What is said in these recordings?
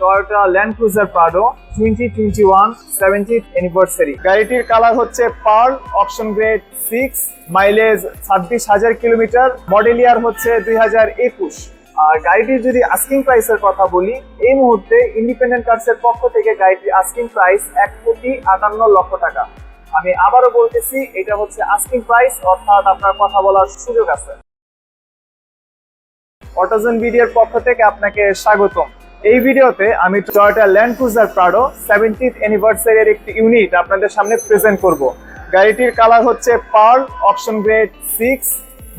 Toyota Land Cruiser Prado twenty twenty one seventy anniversary গাড়িটির colour হচ্ছে pearl option grade six mileage ছাব্বিশ হাজার kilometre model ইয়ার হচ্ছে দুই হাজার একুশ। আর গাড়িটির যদি আস্কিং প্রাইসের কথা বলি, এই মুহূর্তে ইন্ডিপেন্ডেন্ট কার্সের পক্ষ থেকে গাড়িটির আস্কিং প্রাইস এক কোটি আটান্ন লক্ষ টাকা। আমি আবারও বলতেছি, এটা হচ্ছে আস্কিং প্রাইস অর্থাৎ আপনার কথা বলার সুযোগ আছে। অটোজন ভিডিওর পক্ষ থেকে আপনাকে স্বাগতম। এই ভিডিওতে আমি Toyota Land Cruiser Prado seventieth অ্যানিভার্সারির একটি ইউনিট আপনাদের সামনে প্রেজেন্ট করব। গাড়িটির কালার হচ্ছে pearl option grade six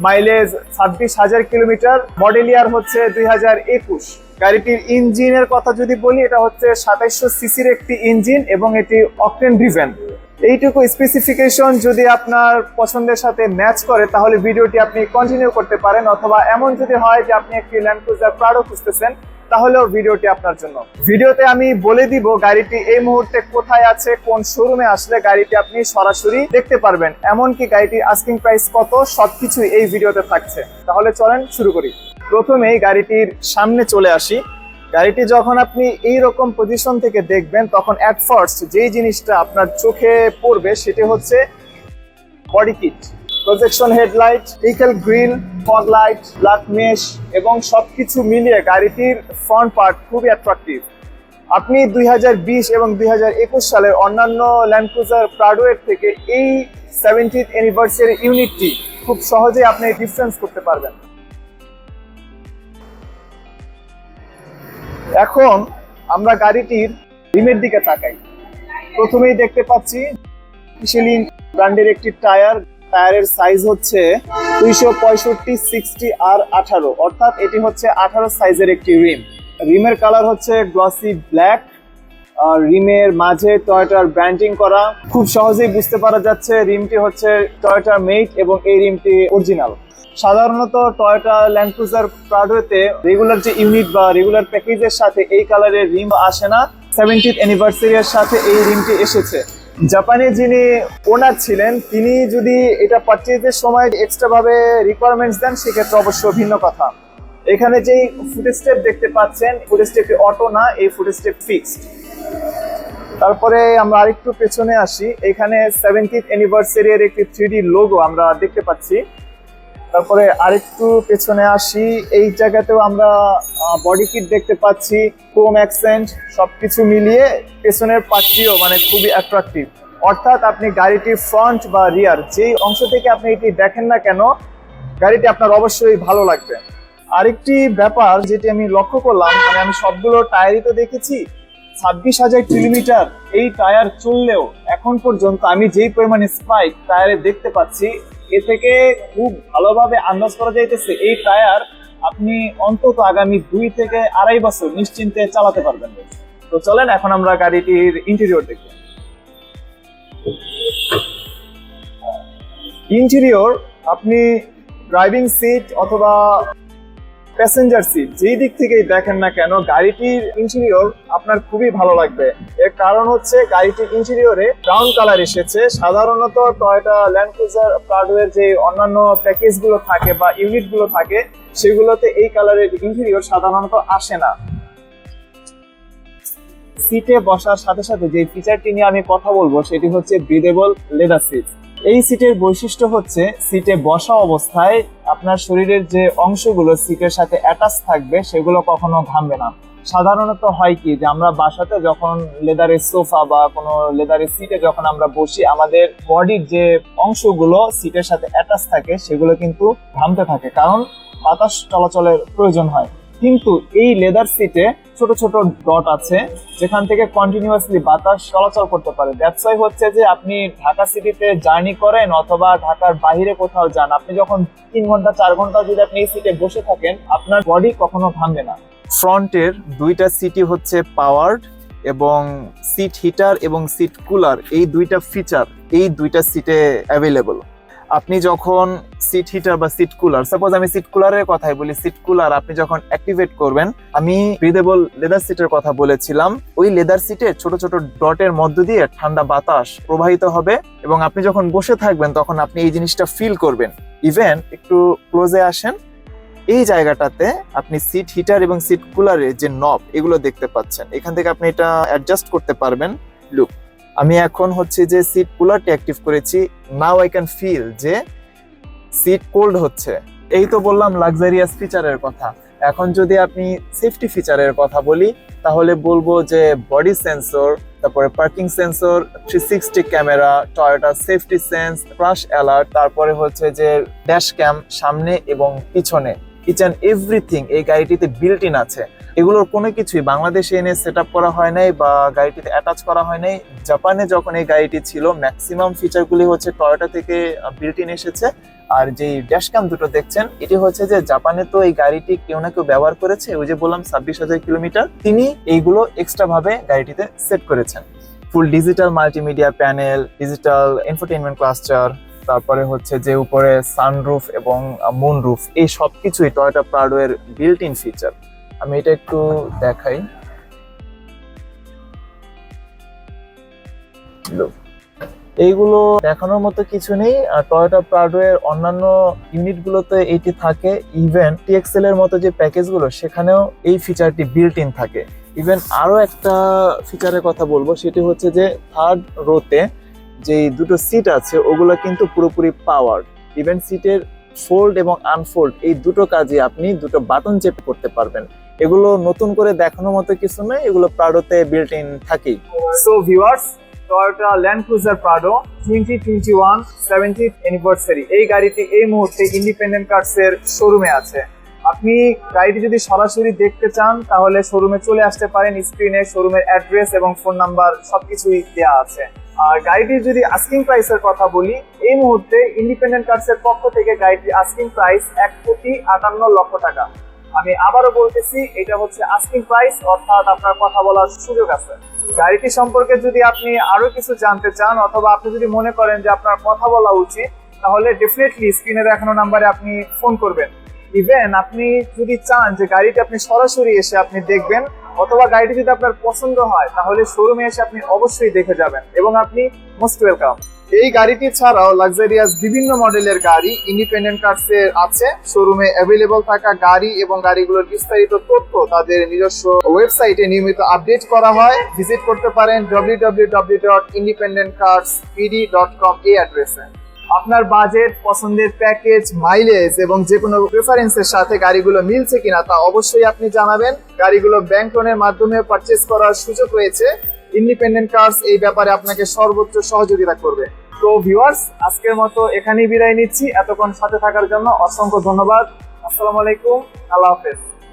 mileage ছাব্বিশ হাজার কিলোমিটার মডেল ইয়ার হচ্ছে দুই হাজার একুশ। গাড়িটির ইঞ্জিনের কথা যদি বলি, এটা হচ্ছে সাতাইশশো সিসির একটি ইঞ্জিন এবং এটি অকটেন ড্রিভেন এইটুকু স্পেসিফিকেশন যদি আপনার পছন্দের সাথে ম্যাচ করে, তাহলে ভিডিওটি আপনি কন্টিনিউ করতে পারেন, অথবা এমন যদি হয় যে আপনি একটি ল্যান্ড ক্রুজার প্রাডো খুঁজতেছেন, তাহলেও ভিডিওটি আপনার জন্য। ভিডিওতে আমি বলে দিব গাড়িটি এই মুহূর্তে কোথায় আছে, কোন শোরুমে আসলে গাড়িটি আপনি সরাসরি দেখতে পারবেন, এমনকি গাড়িটির আস্কিং প্রাইস কত সবকিছু এই ভিডিওতে থাকছে। তাহলে চলেন শুরু করি। প্রথমেই গাড়িটির সামনে চলে আসি। গাড়িটি যখন আপনি এই রকম পজিশন থেকে দেখবেন, তখন অ্যাট ফার্স্ট যেই জিনিসটা আপনার চোখে পড়বে সেটি হচ্ছে body kit projection headlight vehicle grille fog light black mesh এবং সবকিছু মিলিয়ে গাড়িটির ফ্রন্ট পার্ট খুবই অ্যাট্রাকটিভ আপনি দুই হাজার বিশ এবং দু হাজার একুশ সালের অন্যান্য ল্যান্ড ক্রুজার প্রাডোয়ের থেকে এই সেভেন্টিথ অ্যানিভার্সারি ইউনিটটি খুব সহজেই আপনি ডিফারেন্স করতে পারবেন। এখন আমরা গাড়িটির রিমের দিকে তাকাই। প্রথমেই দেখতে পাচ্ছি মিশেলিন ব্র্যান্ডের একটি টায়ার। টায়ারের সাইজ হচ্ছে দুইশো পঁয়ষট্টি, সিক্সটি আর আঠারো। অর্থাৎ এটি হচ্ছে আঠারো সাইজের একটি রিম। রিমের কালার হচ্ছে গ্লসি ব্ল্যাক আর রিমের মাঝে টয়টার ব্র্যান্ডিং করা। খুব সহজেই বুঝতে পারা যাচ্ছে রিমটি হচ্ছে টয়টার মেট এবং এই রিমটি অরিজিনাল সাধারণত টয়োটা ল্যান্ড ক্রুজার প্রাডোতে রেগুলার যে ইউনিট বা রেগুলার প্যাকেজের সাথে এই কালারের রিম আসে না। সেভেন্টিথ অ্যানিভার্সারি এর সাথে এই রিমটি এসেছে। জাপানে যিনি ওনার ছিলেন, তিনি যদি এটা পারচেজের সময় এক্সট্রা ভাবে রিকোয়ারমেন্টস দেন, সেক্ষেত্রে অবশ্য ভিন্ন কথা। এখানে যেই ফুড স্টেপ দেখতে পাচ্ছেন ফুড স্টেপটি অটো না, এই ফুড স্টেপ ফিক্সড তারপরে আমরা আরেকটু পেছনে আসি। এখানে সেভেন্টিথ এর একটি থ্রি লোগো আমরা দেখতে পাচ্ছি। তারপরে আরেকটু পেছনে আসি, এই জায়গাতেও আমরা বডি কিট দেখতে পাচ্ছি ক্রোম অ্যাকসেন্ট সবকিছু মিলিয়ে পেছনের পার্টটিও মানে খুবই অ্যাট্রাকটিভ অর্থাৎ আপনি গাড়িটির ফ্রন্ট বা রিয়ার যেই অংশ থেকে আপনি এটি দেখেন না কেন, গাড়িটি আপনার অবশ্যই ভালো লাগবে। আরেকটি ব্যাপার যেটি আমি লক্ষ্য করলাম মানে আমি সবগুলো টায়ারই তো দেখেছি, ছাব্বিশ হাজার কিলোমিটার, এই টায়ার চললেও এখন পর্যন্ত আমি যেই পরিমাণে স্পাইক টায়ারে দেখতে পাচ্ছি এ থেকে খুব ভালোভাবে আন্দাজ করা যাইতেছে, এই টায়ার আপনি অন্তত আগামী দুই থেকে আড়াই বছর নিশ্চিন্তে চালাতে পারবেন। তো চলেন, এখন আমরা গাড়িটির ইন্টেরিয়র দেখি। ইন্টেরিয়র আপনি ড্রাইভিং সিট অথবা প্যাসেঞ্জার সিট যেই দিক থেকেই দেখেন না কেন, গাড়িটির ইন্টেরিয়র আপনার খুবই ভালো লাগবে। এর কারণ হচ্ছে গাড়িটির ইন্টেরিয়রে ব্রাউন কালার এসেছে। সাধারণত টয়োটা ল্যান্ড ক্রুজার প্রাডোয়ের যে অন্যান্য প্যাকেজগুলো থাকে বা ইউনিটগুলো থাকে, সেগুলোতে এই কালারের ইন্টেরিয়র সাধারণত আসে না। সিটে বসার সাথে সাথে যে ফিচারটি নিয়ে আমি কথা বলব, সেটি হচ্ছে ব্রিদেবল লেদার সিট এই সিটের বৈশিষ্ট্য হচ্ছে সিটে বসা অবস্থায় আপনার শরীরের যে অংশগুলো সিটের সাথে অ্যাটাচ থাকবে, সেগুলো কখনো ঘামবে না। সাধারণত হয় কি যে আমরা বাসাতে যখন লেদারের সোফা বা কোনো লেদারের সিটে যখন আমরা বসি, আমাদের বডির যে অংশগুলো সিটের সাথে অ্যাটাচ থাকে, সেগুলো কিন্তু ঘামতে থাকে। কারণ বাতাস চলাচলের প্রয়োজন হয়। কিন্তু এই লেদার সিটে ছোট ছোট ডট আছে, যেখান থেকে কন্টিনিউয়াসলি বাতাস চলাচল করতে পারে। ব্যবসায় হচ্ছে যে আপনি ঢাকা সিটিতে জার্নি করেন অথবা ঢাকার বাইরে কোথাও যান, আপনি যখন তিন ঘণ্টা, চার ঘণ্টা যদি আপনি এই সিটে বসে থাকেন, আপনার বডি কখনো ঘামবে না। ফ্রন্টের দুইটা সিটি হচ্ছে পাওয়ার্ড এবং সিট হিটার এবং সিট কুলার এই দুইটা ফিচার এই দুইটা সিটে অ্যাভেলেবল আপনি যখন সিট হিটার বা সিট কুলার সাপোজ আমি সিট কুলারের কথাই বলি সিট কুলার আপনি যখন অ্যাক্টিভেট করবেন, আমি ব্রিদেবল লেদার সিটের কথা বলেছিলাম। ওই লেদার সিটে ছোট ছোট ডটের মধ্য দিয়ে ঠান্ডা বাতাস প্রবাহিত হবে এবং আপনি যখন বসে থাকবেন, তখন আপনি এই জিনিসটা ফিল করবেন। ইভেন একটু ক্লোজে আসেন, এই জায়গাটাতে আপনি সিট হিটার এবং সিট কুলারের যে নব এগুলো দেখতে পাচ্ছেন। এখান থেকে আপনি এটা অ্যাডজাস্ট করতে পারবেন। লুক আমি এখন হচ্ছে যে সিট কুলারটি অ্যাক্টিভ করেছি। নাও আই ক্যান ফিল যে সিট কোল্ড হচ্ছে। এই তো বললাম লাক্সারিয়াস ফিচারের কথা। এখন যদি আপনি সেফটি ফিচারের কথা বলি, তাহলে বলব যে বডি সেন্সর তারপরে parking sensor three sixty camera Toyota safety sense crash alert তারপরে হচ্ছে যে ড্যাশ ক্যাম সামনে এবং পিছনে। ইচ অ্যান্ড এভরিথিং এই গাড়িটিতে বিল্ট ইন আছে। এগুলোর কোনো কিছুই বাংলাদেশে এনে সেট করা হয় নাই বা গাড়িটিতে অ্যাটাচ করা হয় নাই। জাপানে যখন এই গাড়িটি ছিল ম্যাক্সিমাম ফিচারগুলি হচ্ছে টয়োটা থেকে বিল্ট ইন এসেছে। আর যে ড্যাশ ক্যাম দুটো দেখছেন, এটি হচ্ছে যে জাপানে তো এই গাড়িটি কেউ না কেউ ব্যবহার করেছে, ওই যে বললাম ছাব্বিশ হাজার কিলোমিটার। তিনি এইগুলো এক্সট্রা ভাবে গাড়িটিতে সেট করেছেন। Full digital multimedia panel digital entertainment cluster তারপরে হচ্ছে যে উপরে সানরুফ এবং মুন রুফ এই সব কিছুই টয়োটা প্রাডো এর বিল্ট ইন ফিচার আমি এটা একটু দেখাই। এইগুলো দেখানোর মতো কিছু নেই, আর টয়োটা প্রাডো এর অন্যান্য ইউনিট গুলোতে এটি থাকে ইভেন টিএক্সএল এর মতো যে প্যাকেজগুলো, সেখানেও এই ফিচারটি বিল্ট ইন থাকে। ইভেন আরও একটা ফিচারের কথা বলব, সেটি হচ্ছে যে থার্ড রোতে যে দুটো সিট আছে, ওগুলো কিন্তু পুরোপুরি পাওয়ার ইভেন সিটের ফোল্ড এবং আনফোল্ড এই দুটো কাজে আপনি দুটো বাটন চেপে করতে পারবেন। এগুলো নতুন করে দেখানোর মতো কিছু নয়, এগুলো প্রাডোতে বিল্ট ইন থাকেই। So viewers Toyota Land Cruiser Prado twenty twenty one seventy anniversary এই গাড়িটি এই মুহূর্তে ইন্ডিপেন্ডেন্ট কার্স এর শোরুমে আছে। আপনি গাড়িটি যদি সরাসরি দেখতে চান, তাহলে শোরুমে চলে আসতে পারেন স্ক্রিনে শোরুমের অ্যাড্রেস এবং ফোন নাম্বার সবকিছুই দেওয়া আছে। আর গাড়িটির যদি আস্কিং প্রাইসের কথা বলি, এই মুহূর্তে ইন্ডিপেন্ডেন্ট কার্স এর পক্ষ থেকে গাড়িটির আস্কিং প্রাইস এক কোটি আটান্ন লক্ষ টাকা। আমি আবারও বলতেছি, এটা হচ্ছে আস্কিং প্রাইস অর্থাৎ আপনার কথা বলার সুযোগ আছে। গাড়িটি সম্পর্কে যদি আপনি আরও কিছু জানতে চান, অথবা আপনি যদি মনে করেন যে আপনার কথা বলা উচিত, তাহলে ডেফিনেটলি স্ক্রিনে দেখানো নাম্বারে আপনি ফোন করবেন। ইভেন আপনি যদি চান যে গাড়িটি আপনি সরাসরি এসে আপনি দেখবেন, অথবা গাড়িটি যদি আপনার পছন্দ হয়, তাহলে শোরুমে এসে আপনি অবশ্যই দেখে যাবেন, এবং আপনি মোস্ট ওয়েলকাম এই গাড়িটি ছাড়াও লাক্সারিয়াস বিভিন্ন মডেলের গাড়ি ইন্ডিপেন্ডেন্ট কার্স আছে শোরুমে অ্যাভেলেবল থাকা গাড়ি এবং গাড়িগুলোর বিস্তারিত তথ্য তাদের নিজস্ব ওয়েবসাইটে নিয়মিত আপডেট করা হয়। ভিজিট করতে পারেন www.independentcarspd.com এই অ্যাড্রেসে আপনার বাজেট পছন্দের প্যাকেজ মাইলেজ এবং যে কোনো প্রেফারেন্সের সাথে গাড়িগুলো মিলছে কিনা তা অবশ্যই আপনি জানাবেন। গাড়িগুলো ব্যাংক লোনের মাধ্যমে পারচেস করার সুযোগ রয়েছে। ইন্ডিপেন্ডেন্ট কার্স এই ব্যাপারে আপনাকে সর্বোচ্চ সহযোগিতা করবে। তো ভিউয়ার্স আজকের মতো এখানেই বিদায় নিচ্ছি। এতক্ষণ সাথে থাকার জন্য অসংখ্য ধন্যবাদ। আসসালামু আলাইকুম। আল্লাহ হাফেজ।